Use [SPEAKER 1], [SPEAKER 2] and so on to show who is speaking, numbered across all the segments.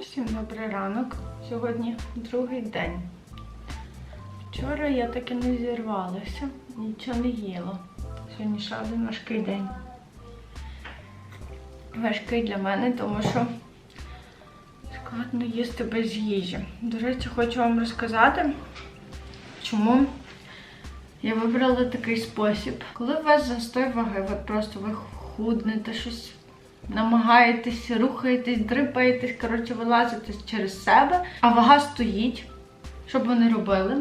[SPEAKER 1] Всім добрий ранок. Сьогодні другий день. Вчора я так і не зірвалася, нічого не їла. Сьогодні ще один важкий день. Важкий для мене, тому що складно їсти без їжі. До речі, хочу вам розказати, чому я вибрала такий спосіб. Коли у вас застой ваги, от просто ви худнете щось намагаєтесь, рухаєтесь, дрипаєтесь, коротше, вилазите через себе, а вага стоїть. Що вони робили?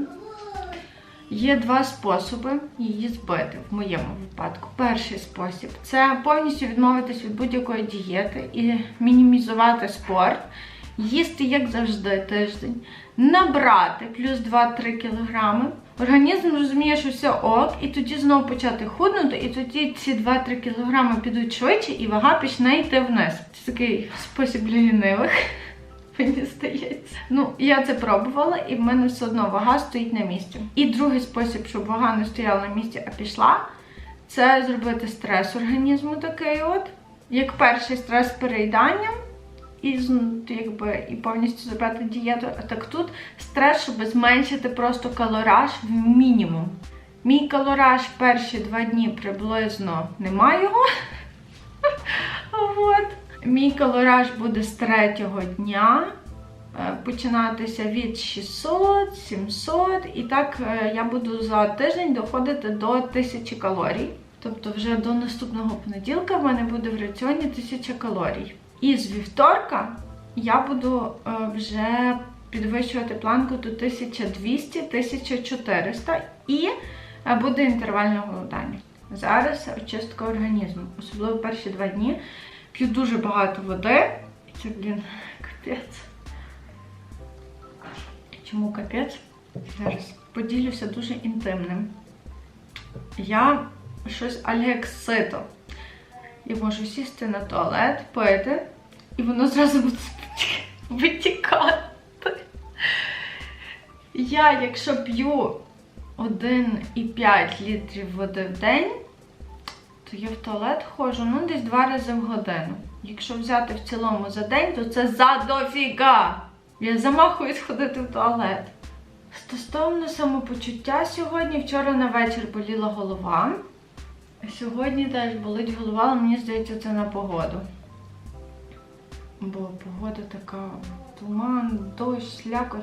[SPEAKER 1] Є два способи її збити в моєму випадку. Перший спосіб це повністю відмовитись від будь-якої дієти і мінімізувати спорт, їсти, як завжди, тиждень, набрати плюс 2-3 кілограми. Організм розуміє, що все ок, і тоді знову почати худнути, і тоді ці 2-3 кілограми підуть швидше, і вага почне йти вниз. Це такий спосіб для лінивих. Мені здається. Ну, я це пробувала, і в мене все одно вага стоїть на місці. І другий спосіб, щоб вага не стояла на місці, а пішла, це зробити стрес організму такий от. Як перший стрес переїданням, і якби і повністю забрати дієту. А так тут стрес, щоб зменшити просто калораж в мінімум. Мій калораж перші два дні приблизно немає його. От. Мій калораж буде з третього дня. е, Починатися від 600, 700, і так е, я буду за тиждень доходити до 1000 калорій. Тобто, вже до наступного понеділка в мене буде в раціоні 1000 калорій. І з вівторка я буду е, вже підвищувати планку до 1200-1400 і е, буде інтервальне голодання. Зараз очистка організму, особливо перші два дні. П'ю дуже багато води. І це, блін, капець. Чому капець? Зараз поділюся дуже інтимним. Я щось алексито. Я можу сісти на туалет, пити, і воно зразу буде витікати. Я, якщо п'ю 1,5 літрів води в день, то я в туалет ходжу ну десь два рази в годину. Якщо взяти в цілому за день, то це задофіга. Я замахуюсь ходити в туалет. Стосовно самопочуття сьогодні, вчора на вечір боліла голова. Сьогодні теж болить голова, але мені здається, це на погоду. Бо погода така туман, дощ, слякоть.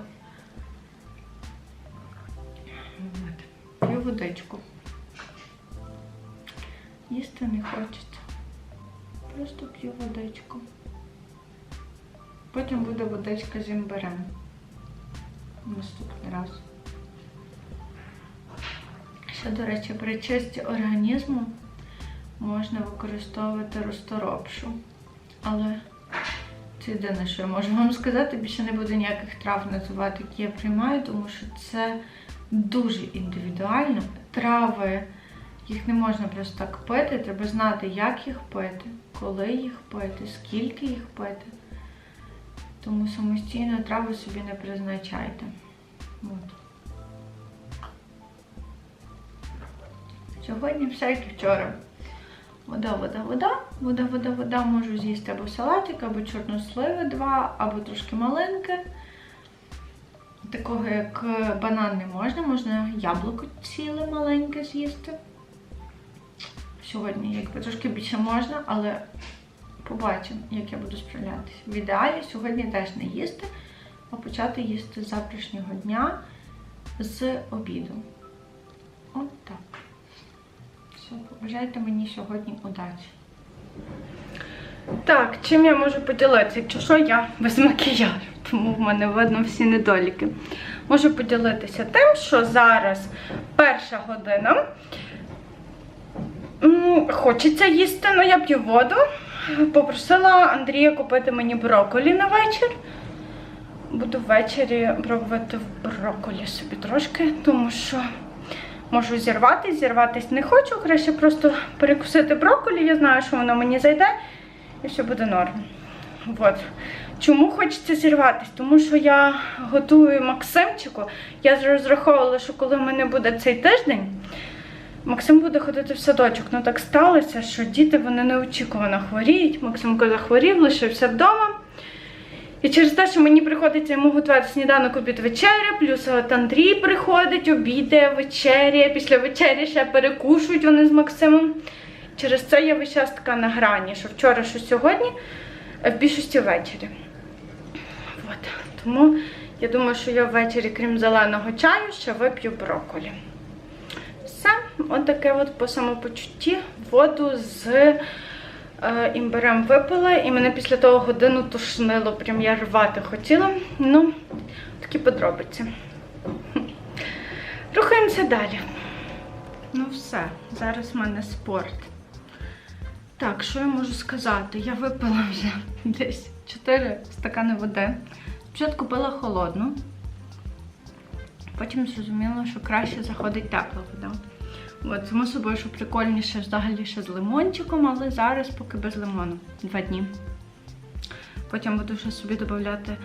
[SPEAKER 1] П'ю водичку. Їсти не хочеться. Просто п'ю водичку. Потім буде водичка з імбирем. Наступний раз. Ще, до речі, при чисті організму можна використовувати розторопшу. Але це єдине, що я можу вам сказати, більше не буду ніяких трав називати, які я приймаю, тому що це дуже індивідуально. Трави, їх не можна просто так пити, треба знати, як їх пити, коли їх пити, скільки їх пити. Тому самостійно трави собі не призначайте. От. Сьогодні все як і вчора. Вода, вода, вода, вода, вода, вода. Можу з'їсти або салатик, або чорносливи два, або трошки малинки. Такого як банан не можна, можна яблуко ціле маленьке з'їсти. Сьогодні якби трошки більше можна, але побачимо, як я буду справлятися. В ідеалі сьогодні теж не їсти, а почати їсти з завтрашнього дня з обіду. От так. Все, побажайте мені сьогодні удачі. Так, чим я можу поділитися? Якщо що, я без макіяжу, тому в мене видно всі недоліки. Можу поділитися тим, що зараз перша година. М, Хочеться їсти, але я п'ю воду. Попросила Андрія купити мені брокколі на вечір. Буду ввечері пробувати в брокколі собі трошки, тому що можу зірватись, зірватись не хочу. Краще просто перекусити брокколі. Я знаю, що воно мені зайде і все буде норм. От. Чому хочеться зірватись? Тому що я готую Максимчику. Я розраховувала, що коли в мене буде цей тиждень, Максим буде ходити в садочок. Ну так сталося, що діти вони неочікувано хворіють. Максимко захворів, лишився вдома. І через те, що мені приходиться йому готувати сніданок обід вечеря, плюс от Андрій приходить, обідає, вечеря, після вечері ще перекушують вони з Максимом. Через це я весь час така на грані, що вчора, що сьогодні, е, в більшості ввечері. От. Тому я думаю, що я ввечері, крім зеленого чаю, ще вип'ю брокколі. Все, от таке от по самопочутті воду з імбирем випила, і мене після того годину тошнило, прям я рвати хотіла. Ну, такі подробиці. Рухаємося далі. Ну все, зараз в мене спорт. Так, що я можу сказати? Я випила вже десь 4 стакани води. Спочатку пила холодну, потім зрозуміла, що краще заходить тепла вода. От, само собою, що прикольніше взагалі ще з лимончиком, але зараз поки без лимону. Два дні. Потім буду вже собі додати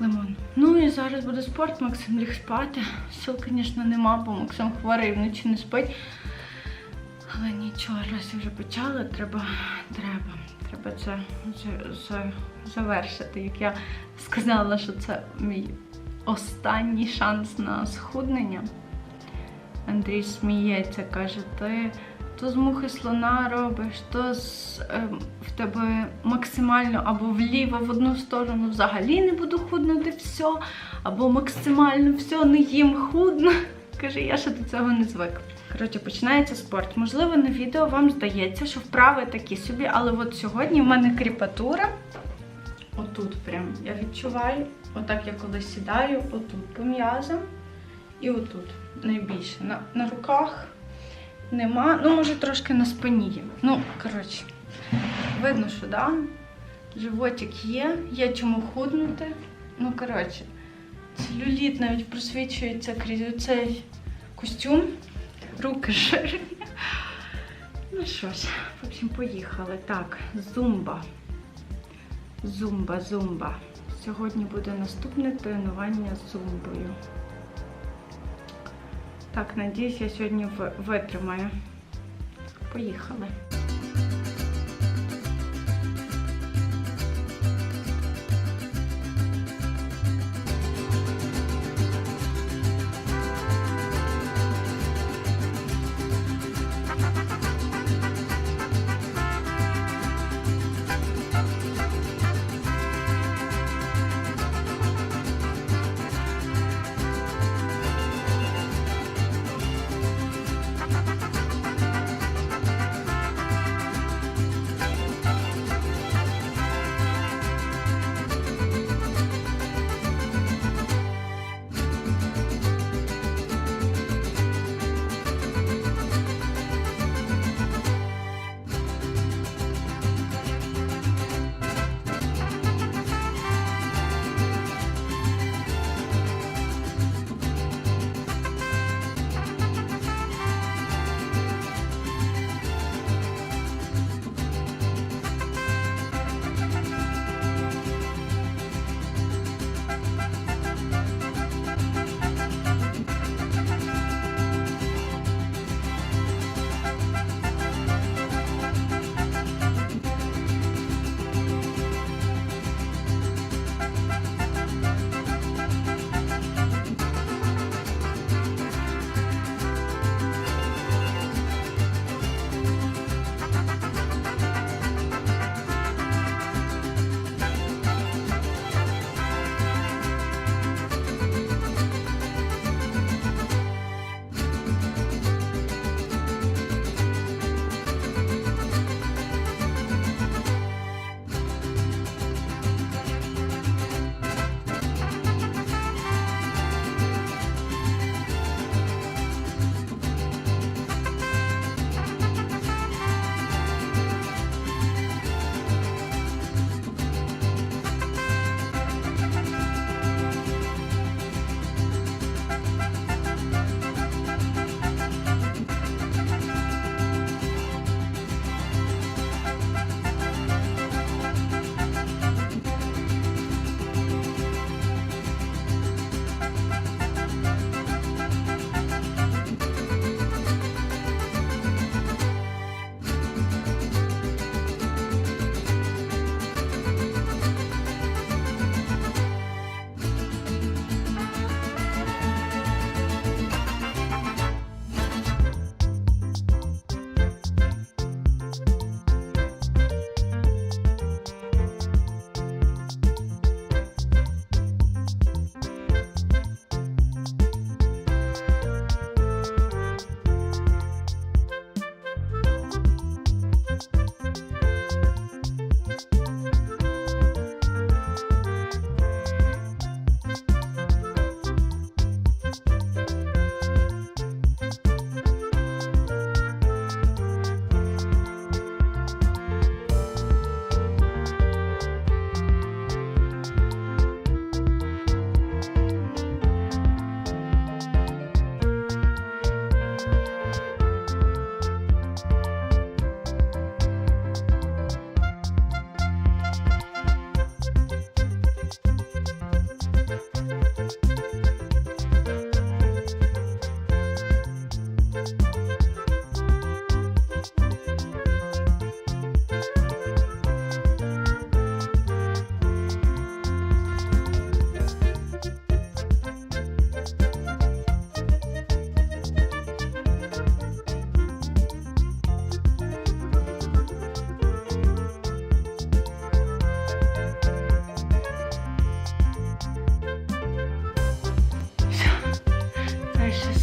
[SPEAKER 1] лимон. Ну і зараз буде спорт, Максим ліг спати. Сил, звісно, нема, бо Максим хворий вночі не спить. Але нічого, раз я вже почала, треба, треба, треба це за- за- завершити. Як я сказала, що це мій останній шанс на схуднення. Андрій сміється, каже, ти то з мухи слона робиш, то з, ем, в тебе максимально або вліво в одну сторону взагалі не буду худнути все, або максимально все не їм худно. Каже, я ще до цього не звик. Коротше, починається спорт. Можливо, на відео вам здається, що вправи такі собі, але от сьогодні в мене кріпатура. Отут прям я відчуваю, отак я коли сідаю, отут по м'язам і отут найбільше. На, на руках нема. Ну, може, трошки на спині є. Ну, коротше, видно, що да. Животик є, є чому худнути. Ну, коротше, целюліт навіть просвічується крізь цей костюм. Руки жирні. Ну що ж, в общем, поїхали. Так, зумба. Зумба, зумба. Сьогодні буде наступне тренування з зумбою. Так, надіюсь, я сьогодні витримаю. Поїхали.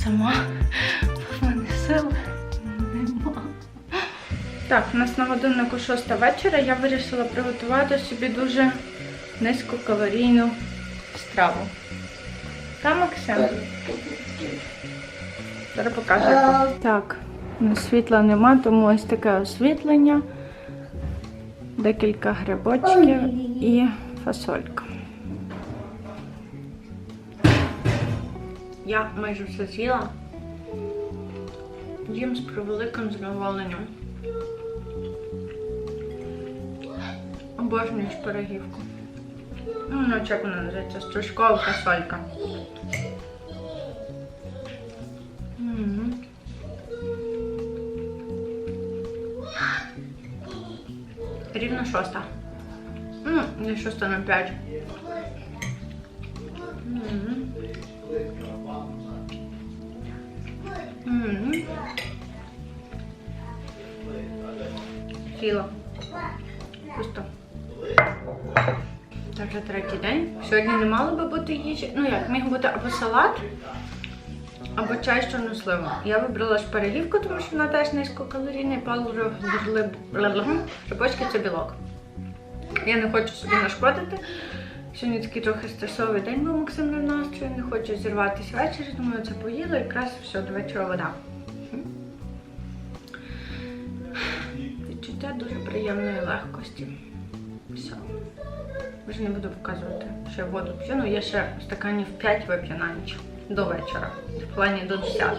[SPEAKER 1] Сама. В мене сил нема. Так, у нас на годиннику 6 вечора. Я вирішила приготувати собі дуже низькокалорійну страву. Та, Максим? Зараз покажу. Так, ну, світла нема, тому ось таке освітлення, декілька грибочків і фасолька. Я майже все з'їла. Їм з превеликим задоволенням. Обожнюю шпарагівку. Ну, як вона називається? Стручкова фасолька. Рівно шоста. Ну, не шоста на п'ять. Сіла. Пусто. Це вже третій день. Сьогодні не мало би бути їжі. Ну як, міг бути або салат, або чай з чорносливом. Я вибрала шпарагівку, тому що вона теж низькокалорійна, і палив грибочки це білок. Я не хочу собі нашкодити. Сьогодні такий трохи стресовий день був Максим не настрою, не хочу зірватися ввечері, тому я це поїла якраз все, до вечора вода. Відчуття дуже приємної легкості. Все. Вже не буду показувати, що я воду п'ю. Ну, я ще стаканів 5 вип'ю на ніч до вечора. В плані до 10.